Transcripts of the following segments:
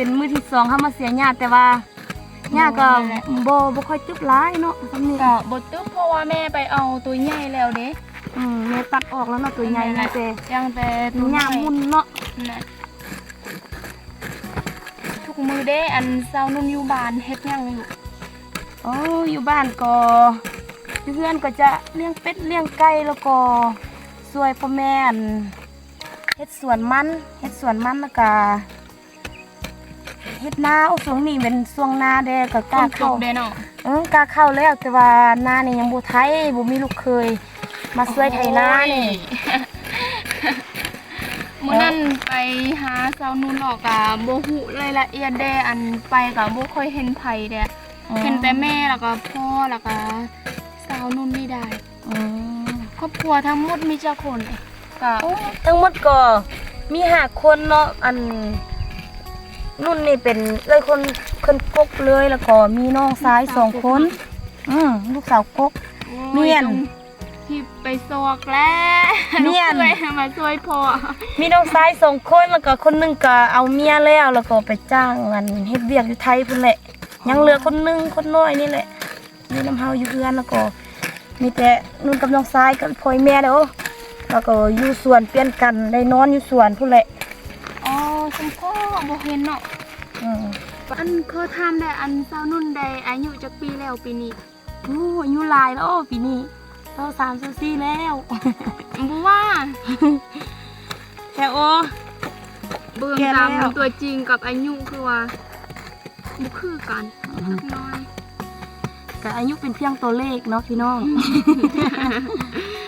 เป็นมือที่สองเขามาเสียญาติแต่ว่าญาติก็นั่นแหละบ่บ่ค่อยตึบร้ายเนาะสำนี้ก็บดตึ๊บเพราะว่าแม่ไปเอาตัวใหญ่แล้วเด้อืมแม่ตัดออกแล้วเนาะตัวใหญ่นะเจยังแต่ตัตัววหใหญ้าญ่มุนเนาะนะทุกมือเด้อันเซานุ่นอยู่บ้านเฮ็ดหยังอยู่โอ้อยู่บ้านก็อยู่เพื่อนก็จะเลี้ยงเป็ดเลี้ยงไก่แล้วก็ช่วยพ่อแม่อั่นเฮ็ดสวนมันเฮ็ดสวนมันแล้วก็ เฮ็ดนาโอ้ช่วงนี้เป็นช่วงนาแดก็กต้ล้านจเข้าบเด้เนาะเออกล้าเข้าแล้วแต่ว่านานี่ยังบ่ไทยบ่มีลูกเคย มาช่วยไถนานี่โอ้ยมื้อนั้นไปหาเซานุ่นออกกะบ่ฮู้รายละเอียดเด้อันไปก็บ่ค่อยเห็นไผเด้เห็นแต่แม่แล้วก็พ่อแล้วก็สาวนุ่นนี่ได้อืมครอบครัวทั้งหมดมีเจ้าคนก็โอ้ทั้งหมดก็มีห้าคนเนาะอัน นุ่นนี่เป็นเอ้ยคนคนกกเลยแล้วก็มีน้องซ้ายสองคน อืมลูกสาวกก เมียนที่ไปซอกแล้วเมียนลูกเคยมาช่วยพ่อมีน้องซ้ายสองคนแล้วก็คนหนึงก็เอาเมียแล้วแล้วก็ไปจ้างอันเฮ็ดเวียกอยู่ไทยพุ่นแหละ ยังเหลือคนหนึงคนน้อยนี่แหละมีน้ำเฮาอยู่เพื่อนแล้วก็ มีแต่นุ่นกับน้องซ้ายกับพ่อยแม่เด้อแล้วก็อยู่สวนเปลี่ยนกันได้นอนอยู่สวนพุ่นแหละ อ๋อสมพ่อบ่เห็นเนาะอืมอันเขาทำได้อันสาวนุ่นได้อายุจักปีแล้วปีนี้โอ้อายุหลายแล้วปีนี้เท่าสามสิบสี่แล้วบ่ว่าแค่โอเบิ่งแก่ตามแล้วตัวจริงกับอายุคือว่าบ่คือกันสักหน้อยกับอายุเป็นเพียงตัวเลขเนาะพี่น้องน้อง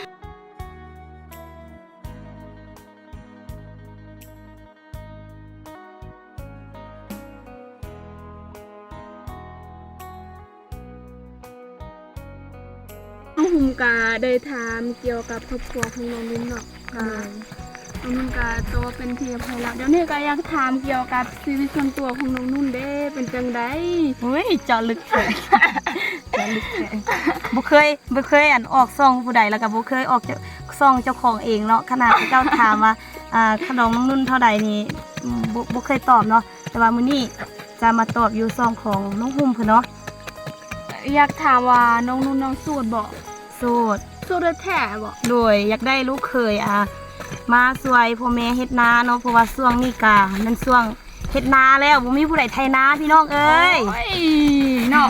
ได้ถามเกี่ยวกับครอบครัวของน้องนุ่นเนาะกาน้องนุ่นก็โตเป็นที่พอแล้วเดี๋ยวนี้ก็อยากถามเกี่ยวกับชีวิตส่วนตัวของน้องนุ่นเด้เป็นจังไดเฮ้ยเจาะลึกเลยเจาะลึกเลยบ่เคยบ่เคยอันออกซองผู้ใดแล้วก็บ่เคยออกจากซองเจ้าของเองเนาะขนาดเจ้าถามว่าอ่าขนมน้องนุ่นเท่าใดนี่อืมบ่บ่เคยตอบเนาะแต่ว่ามื้อนี้จะมาตอบอยู่ซองของน้องหุ่มเพิ่นเนาะอยากถามว่าน้องนุ่นน้องสูตรบ่ โสดสูตรแท้บ่โดยอยากได้ลูกเคยอะมาสวยพ่อแม่เฮ็ดนาเนาะเพราะว่าช่วงนี้กะมันช่วงเฮ็ดนาแล้วบ่มีผู้ใดไถนาพี่น้องเอ้ยโอ้ยเนาะ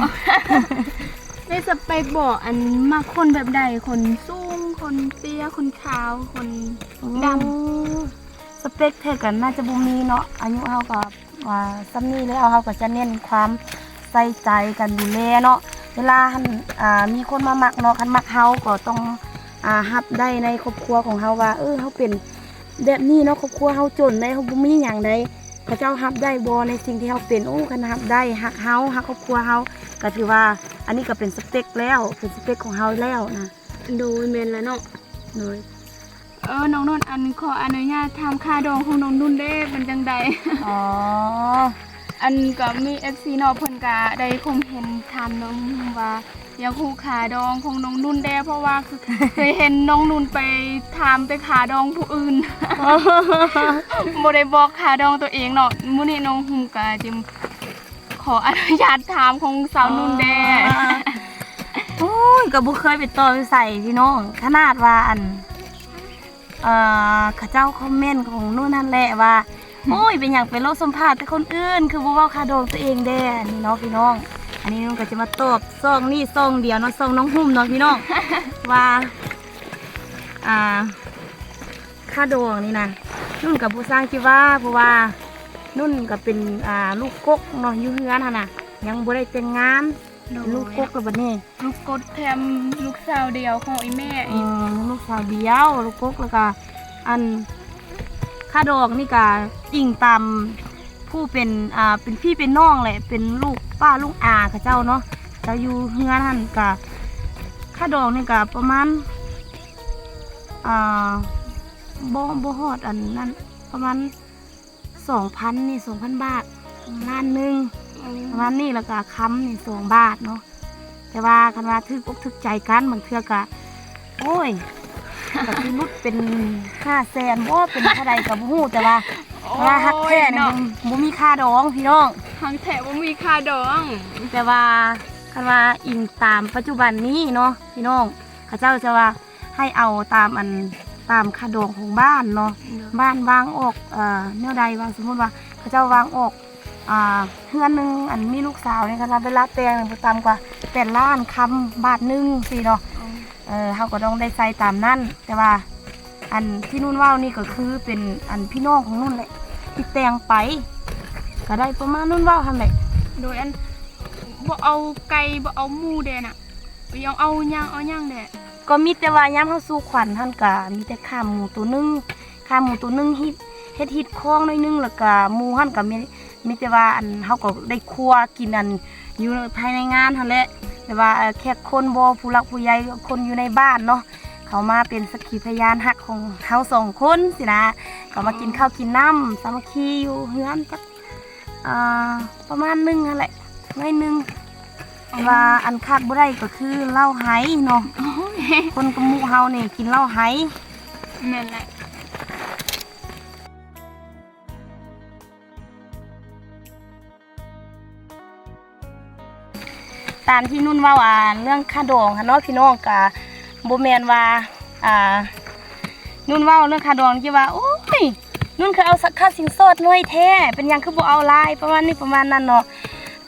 ได้สเปคบ่อันมาคนแบบใดคนสูงคนเตี้ยคนขาวคนดำสเปคเธอกันน่าจะบ่มีเนาะอายุเฮาก็ว่าซ้ำนี้แล้วเฮาก็จะเน้นความใส่ใจกันดูแลเนาะ เวลาหันอ่ามีคนมามักเนาะคันมักเฮาก็ต้องอ่ารับได้ในครอบครัวของเฮาว่า เออเฮาเป็นแบบนี้เนาะครอบครัวเฮาจนได้เฮาบ่มีหยังใดพระเจ้ารับได้บ่ในสิ่งที่เฮาเป็นโอ้คันรับได้ฮักเฮาฮักครอบครัวเฮาก็ถือว่าอันนี้ก็เป็นสเปคแล้ว เป็นสเปคของเฮาแล้วนะโดยแม่นแล้วเนาะโดยเออ น้องนุ่นอันขออนุญาตถามค่าดองของน้องนุ่นเด้เป็นจังใดอ๋อ อันก็มี FC เนาะเพิ่นก็ได้คงเห็นทานน้องว่าอยากฮู้ขาดองของน้องนุ่นแด้เพราะว่าคือเคยเห็นน้องนุ่นไปถามแต่ขาดองผู้อื่นบ่ได้บอกขาดองตัวเองเนาะมื้อนี้น้องหุมก็จิมขออนุญาตถามของสาวนุ่นแด้โอ้ยก็บ่เคยไปต่อไปใส่พี่น้องขนาดว่าอันเอ่อเขาเจ้าคอมเมนต์ของนู่นนั่นแหละว่า โอ้ยเป็นอย่างเป็นโลกสัมภาษณ์แต่คนอื่นคือบ่เว้าคาโดงตัวเองแด้อันนี่เนาะพี่น้อง อันนี้นุ่นก็จะมาตอบซองนี่ซองเดียวเนาะซองน้องหุ่มเนาะพี่น้อง ว่าอ่าค่าดองนี่นะนุ่นกับผู้สร้างคิดว่าเพราะว่านุ่นก็เป็นอ่าลูกกกเนาะอยู่เฮือนหั่นน่ะ ยังบ่ได้แต่งงานเป็นลูกกกกับบัดนี้ลูกกดแถมลูกสาวเดียวของอีแม่อือีกมลูกสาวเดียวลูกกกแล้วก็อัน ค่าดอกนี่ก็อิงตามผู้เป็นอ่าเป็นพี่เป็นน้องแหละเป็นลูกป้าลูกอาเขาเจ้าเนาะจ้าอยู่เฮือนั่นก็ค่าดอกนี่ก็ประมาณอ่าบ่บ่ฮอดอันนั้นประมาณสองพันนี่สองพันบาทล้านหนึ่งประมาณนี้แล้วก็ค้ำนี่สองบาทเนาะแต่ว่าคันว่าทึกอกทึกใจกันบางเทือก็โอ้ย ก็คือรุดเป็นห้าแสนบ่เป็นเท่าใดกับฮู้แต่ว่าว่าฮักแท้เนี่ยเนาะบ่บ่มีค่าดองพี่น้องฮักแท้บ่มีค่าดอง แต่ว่าคันว่าอิงตามปัจจุบันนี้เนาะพี่น้องเขาเจ้าจะว่าให้เอาตามอันตามค่าดองของบ้านเนาะบ้านวางออกเอ่อแนวใดวางสมมุติว่าเขาเจ้าวางออกอ่าเฮือนหนึงอันมีลูกสาวเนี่ยค่ะเวลาแต่งบ่ต่ำกว่า8ล้านคำบาทหนึงสิเนาะ เออเขาก็ต้องได้ใส่ตามนั่นแต่ว่า อันที่นุ่นเว่านี่ก็คือเป็นอันพี่น้องของนุ่นแหละที่แต่งไป ก็ได้ประมาณนุ่นเว่าทำแหละโดยอันบ่เอาไก่บ่เอาหมูแดน่ะยังเอาย่างเอาย่างแดก็มีแต่ว่าย้ำเขาสู้ขวัญท่านกะมีแต่ขาหมูตัวหนึงขาหมูตัวหนึงฮิตเฮ็ดฮิตคล้องหน้อยหนึงแล้วก็หมูท่านก็มีมีแต่ว่าอันเขาก็ได้ครัวกินอันอยู่ภายในงานท่านแหละ แต่ว่าเอ่อแขกคนบ่ผู้หลักผู้ใหญ่คนอยู่ในบ้านเนาะเขามาเป็นสักขีพยานหักของเขาสองคนสินะก็มากินข้าวกินน้ำสามัคคีอยู่เฮือนจักอ่าประมาณหนึงนั่นแหละน้อยหนึงว่าอันขาดบ่ได้ก็คือเหล้าไหเนาะคนกระหมูเฮานี่กินเหล้าไหแม่นแหละ ตามที่นุ่นว่าอ่าเรื่องค่าดองค่ะเนาะพี่น้องกะบ่แมนว่าอ่านุ่นว่าเรื่องค่าดองที่ว่าโอ้ยนุ่นเคยเอาสักค่าสินสอดน้อยแท้เป็นยังคือบ่เอาลายประมาณนี้ประมาณนั้นเนาะ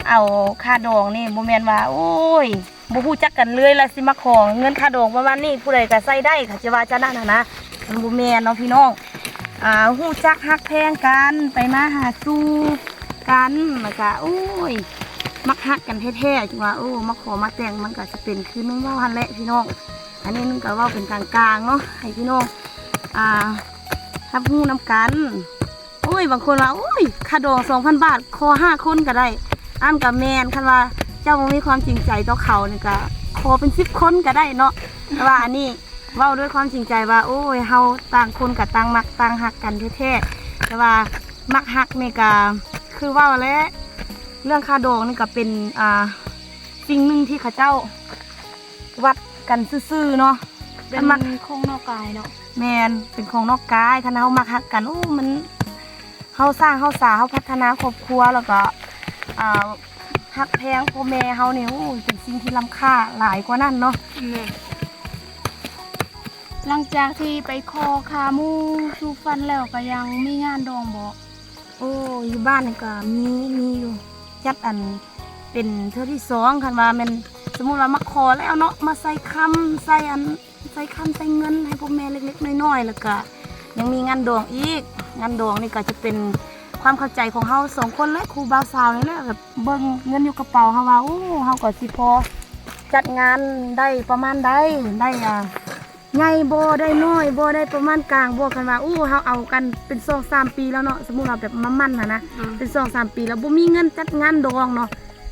เอาค่าดองนี่บ่แมนว่า โอ้ยบ่ฮู้จักกันเลยล้วสิมาของเงินค่าดองประมาณนี้ผู้ใดก็ใส่ได้ค่ะจะว่าจะนั่นนะนะมันบ่แม่นเนาะพี่น้องอ่าฮู้จักฮักแพงกันไปมาหาสู่กันแล้วก็โอ้ย มักฮักกันแท้ๆจังว่าโอ้มาขอมาแต่งมันก็จะเป็นคือนุ่งว้าหันแหละพี่น้อง อันนี้นุ่งก็ว้าเป็นกลางๆเนาะให้พี่น้องอ่ารับฮู้นํกัน โอ้ยบางคนว่าโอ้ยค่าดอง2,000บาทขอห้าคนก็ได้อันกับแมนคันว่าเจ้าบ่มีความจริงใจต่อเขาเนี่ยก็ขอเป็นสิบคนก็ได้เนาะแต่ว่าอันนี้เว้าด้วยความจริงใจว่า โอ้ยเฮาต่างคนกับต่างมักต่างหักกันแท้ๆแต่ว่ามักหักนี่ก็คือว้าแล้ว เรื่องค่าดองนี่ก็เป็นอ่าสิ่งหนึ่งที่เขาเจ้า วัดกันซื่อๆเนาะเป็นมักของนอกกายเนาะแมนเป็นของนอกกายคันเฮามักหักกันโอ้มันเฮาสร้างเฮาสาเฮาพัฒนาครอบครัวแล้วก็อ่าหักแพงพ่อแม่เฮานี่โอ้ยเป็นสิ่งที่ล้ำค่าหลายกว่านั้นเนาะแม่นหลังจากที่ไปคอขาหมูสูฟันแล้วก็ยังมีงานดองบ่โอ้อยู่บ้านนี่ก็มีมีอยู่ จัดอันเป็นเทื่อที่สองคันว่ามันสมมุติว่ามาขอแล้วเนาะมาใส่คำใส่อันใส่คำใส่เงินให้พ่อแม่เล็กๆน้อยๆแล้วก็ยังมีงานดองอีก งานดองนี่ก็จะเป็นความเข้าใจของเฮาสองคนและครูบ่าวสาวนี่แหละแบบเบิ่งเงินอยู่กระเป๋าเฮาว่าโอ้เฮาก็สิพอจัดงานได้ประมาณใดได้อ่า ใหญ่บ่ได้น้อยบ่ได้ประมาณกลางบ่กันว่าอู้เฮาเอากันเป็นสองสามปีแล้วเนาะสมมุติเราแบบมามั่นน่ะนะเป็นสองสามปีแล้วบ่มีเงินจัดงานดองเนาะ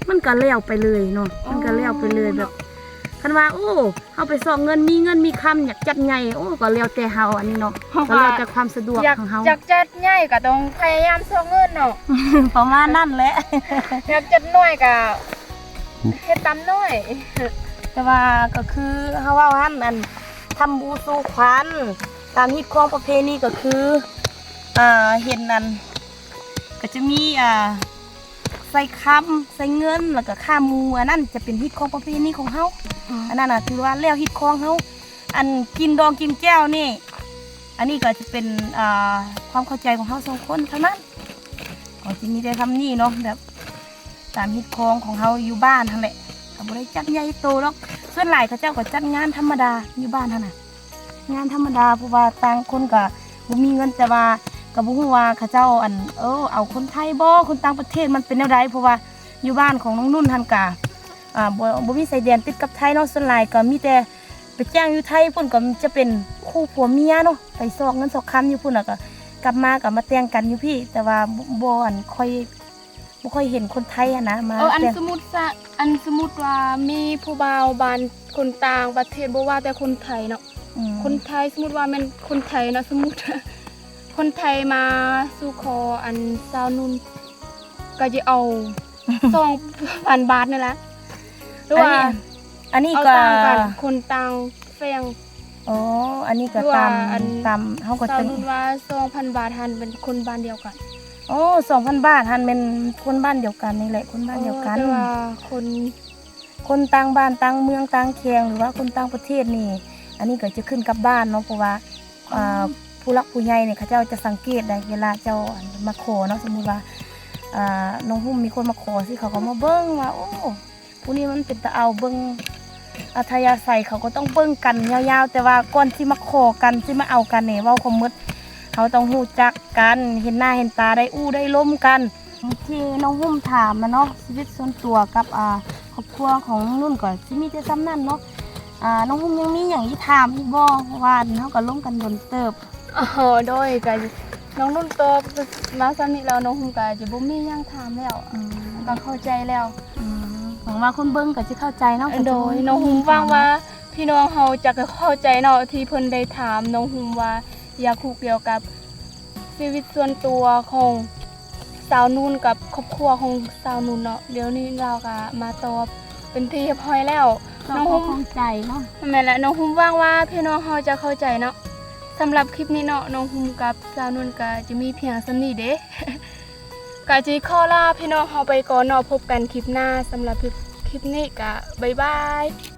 มันก็แล้วไปเลยเนาะมันก็แล้วไปเลยแบบคันว่าโอ้เฮาไปสองเงินมีเงินมีคำอยากจัดใหญ่โอ้ก็แล้วแต่เฮาอันนี้เนาะเฮาก็ก็แล้วแต่ความสะดวกอยากของเฮาอยากจัดใหญ่ก็ต้องพยายามส่งเงินเนาะประมาณนั้นแหละอยากจัดน้อยก็เฮ็ดตามน้อย แต่ว่าก็คือเฮาเว่าหันอัน ทำบูสู่ขวัญตามฮิตของประเพณีก็คืออ่าเห็นนั่นก็จะมีอ่าใส่คำใส่เงินแล้วก็ค่าหมูอันนั้นจะเป็นฮิตของประเพณีของเฮาอันนั้นน่ะถือว่าแล้วฮิตของเฮาอันกินดองกินแก้วนี่ อันนี้ก็จะเป็นอ่าความเข้าใจของเฮาสองคนเท่านั้นก็จะมีแต่คำนี้เนาะแบบตามฮิตของของเฮาอยู่บ้านนั่นแหละ ก็บ่ได้จัดใหญ่โตหรอกส่วนหลายเขาเจ้าก็จัดงานธรรมดาอยู่บ้านเท่านั้นงานธรรมดาเพราะว่าต่างคนก็บ่มีเงินแต่ว่าก็บ่ฮู้ว่าเขาเจ้าอันเออเอาคนไทยบ่คนต่างประเทศมันเป็นแนวใดเพราะว่าอยู่บ้านของน้องนุ่นหั่นกะอ่าบ่บ่มีสายแดนติดกับไทยเนาะส่วนหลายก็มีแต่ไปจ้างอยู่ไทยพุ่นก็จะเป็นคู่ผัวเมียเนาะไปซอกเงินซอกคำอยู่พุ่นน่ะก็กลับมาก็มาแต่งกันอยู่พี่ แต่ว่าบ่บ่อันค่อย บ่ค่อยเห็นคนไทยอะนะมาเอออันแต่งสมมุติซะอันสมมุติว่ามีผู้บ่าวบ้านคนต่างประเทศบ่ว่าแต่คนไทยเนาะ อืมคนไทยสมมุติว่าแม่นคนไทยเนาะสมมุติ คนไทยมาสู่ขออันสาวนุ่นก็จะเอา สองพันบาทนี่แหละหรือว่าอันนี้เอาก็ต่างกันคนต่างแฟงโอ๋ออันนี้ก็คือว่าตามอัน ตามเฮาก็สาวตึงนุ่นว่า2,000บาทหันเป็นคนบ้านเดียวกัน อ๋อ2,000บาทหันเป็นคนบ้านเดียวกันนี่แหละคนบ้านเดียวกัน แต่ว่าคนคนต่างบ้านต่างเมืองต่างเคียงหรือว่าคนต่างประเทศนี่ อันนี้ก็จะขึ้นกับบ้านเนาะเพราะว่าอ่าผู้รักผู้ใหญ่เนี่ยเขาเจ้าจะสังเกตได้เวลาเจ้าอันมาขอเนาะสมมุติว่าอ่าน้องหุ้มมีคนมาขอสิเขาก็มาเบิ้งว่าโอ้ผู้นี้มันเป็นตาเอาเบิ้งอัธยาศัยเขาก็ต้องเบิ้งกันยาวๆ แต่ว่าก่อนที่มาขอกันที่มาเอากันเนี่ยเว้าความมด เขาต้องหู้จักกัน เห็นหน้าเห็นตาได้อู้ได้ล้มกัน ที่น้องหุ้มถามมาเนาะชีวิตส่วนตัวกับอ่าครอบครัวของนุ่นก่อนที่มีแต่ซ้ำนั่นเนาะอ่าน้องหุ้มยังมีอย่างที่ถามอีกบ่เพราะว่าเขาก็ล้มกันโดนเติบอ๋อโดยก็น้องนุ่นโตมาซ้ำนี้แล้วน้องหุ่มก็จะบ่มีหยังถามแล้วอืมก็เข้าใจแล้วอืมหวังว่าคนเบิ่งก็จะเข้าใจเนาะโดยน้องหุ่มว่างว่าพี่น้องเฮาจะเข้าใจเนาะที่เพิ่นได้ถามน้องหุ่มว่าอ ยากคุกเกี่ยวกับชีวิตส่วนตัวของสาวนุ่นกับครอบครัวของสาวนุ่นเนาะเดี๋ยวนี้เราก็มาตอบเป็นที่เรียบร้อยแล้วน้น้อองงหุ้หุ่มมเข้าใจเนาะแม่นและน้องหุ่มว่างว่าพี่น้องเฮาจะเข้าใจเนาะสำหรับคลิปนี้เนาะน้องหุ่มกับสาวนุ่นก็จะมีเพียงส่ำนี้เด้กาจีขอลาพี่น้องเฮาไปก่อนเนาะพบกันคลิปหน้าสำหรับคลิปนี้ก็บ๊ายบาย